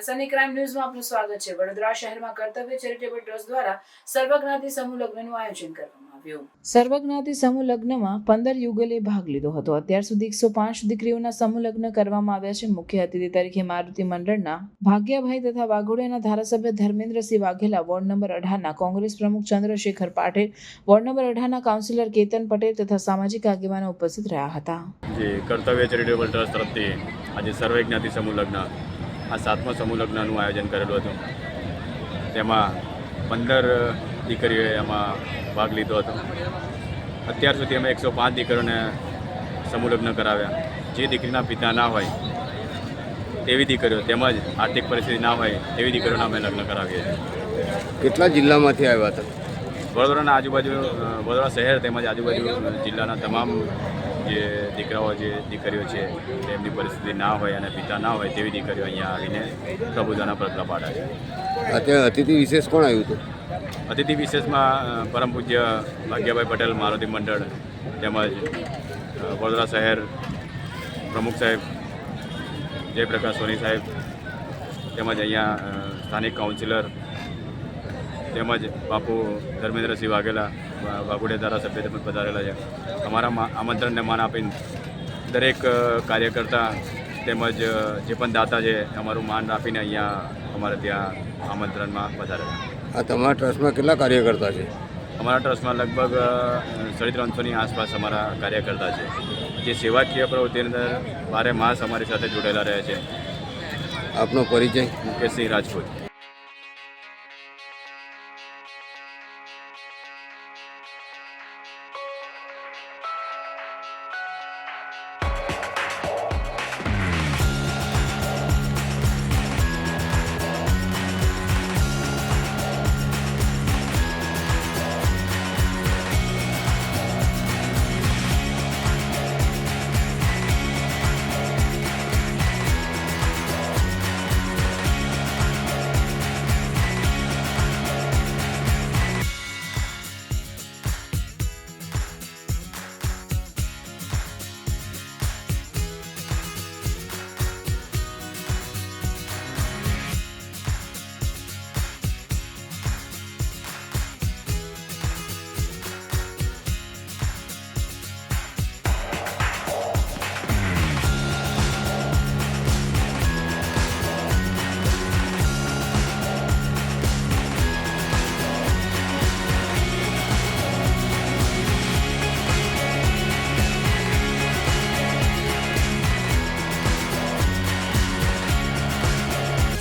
Sunny crime ન્યૂઝમાં આપનું સ્વાગત છે. વડોદરા શહેરમાં કર્તવ્ય ચેરિટેબલ ટ્રસ્ટ દ્વારા સર્વજ્ઞાતિ સમૂહ લગ્નનું આયોજન કરવામાં આવ્યું. સર્વજ્ઞાતિ સમૂહ લગ્નમાં પંદર યુગલે ભાગ લીધો હતો. અત્યાર સુધી એકસો પાંચ દીકરીઓના સમૂહ લગ્ન કરવામાં આવ્યા છે. મુખ્ય અતિથિ તરીકે મારુતિ મંડળના ભાગ્યાભાઈ તથા વાઘોડિયાના ધારાસભ્ય ધર્મેન્દ્રસિંહ વાઘેલા વોર્ડ નંબર અઢારના કોંગ્રેસ પ્રમુખ ચંદ્રશેખર પાટીલ વોર્ડ નંબર અઢારના કાઉન્સિલર કેતન પટેલ તથા સામાજિક આગેવાનો ઉપસ્થિત રહ્યા હતા. જે કર્તવ્ય ચેરિટેબલ ટ્રસ્ટ તરફથી આજે સર્વજ્ઞાતિ સમૂહ લગ્ન આ સાતમા સમૂહ લગ્નનું આયોજન કરેલું હતું. તેમાં પંદર દીકરીઓએ એમાં ભાગ લીધો હતો. અત્યાર સુધી અમે એકસો પાંચ દીકરીઓને સમૂહ લગ્ન કરાવ્યા. જે દીકરીના પિતા ના હોય, તેવી દીકરીઓ તેમજ આર્થિક પરિસ્થિતિ ના હોય, તેવી દીકરીઓના અમે લગ્ન કરાવીએ છીએ. કેટલા જિલ્લામાંથી આવ્યા હતા? વડોદરાના આજુબાજુ વડોદરા શહેર તેમજ આજુબાજુ જિલ્લાના તમામ જે દીકરાઓ જે દીકરીઓ છે તેમની પરિસ્થિતિ ના હોય અને પિતા ના હોય તેવી દીકરીઓ અહીંયા આવીને પ્રભુતાના પગલાં પાડે છે. અત્યારે અતિથિ વિશેષ કોણ આવ્યું હતું? અતિથિ વિશેષમાં પરમ પૂજ્ય ભાગ્યભાઈ પટેલ મારુતિ મંડળ તેમજ વડોદરા શહેર પ્રમુખ સાહેબ જયપ્રકાશ સોની સાહેબ તેમજ અહીંયા સ્થાનિક કાઉન્સિલર તેમજ બાપુ ધર્મેન્દ્રસિંહ વાઘેલા વાઘોડિયા ધારાસભ્ય તેમજ પધારેલા છે. અમારા મા- આમંત્રણને માન આપીને દરેક કાર્યકર્તા તેમજ જે પણ દાતા છે અમારું માન આપીને અહીંયા અમારે ત્યાં આમંત્રણમાં પધારેલા આ તમારા ટ્રસ્ટમાં કેટલા કાર્યકર્તા છે? અમારા ટ્રસ્ટમાં લગભગ સાડી ત્રણસોની આસપાસ અમારા કાર્યકર્તા છે. જે સેવાકીય પ્રવૃત્તિની અંદર બારે માસ અમારી સાથે જોડાયેલા રહે છે. આપનો પરિચય? મુકેશસિંહ રાજપૂત.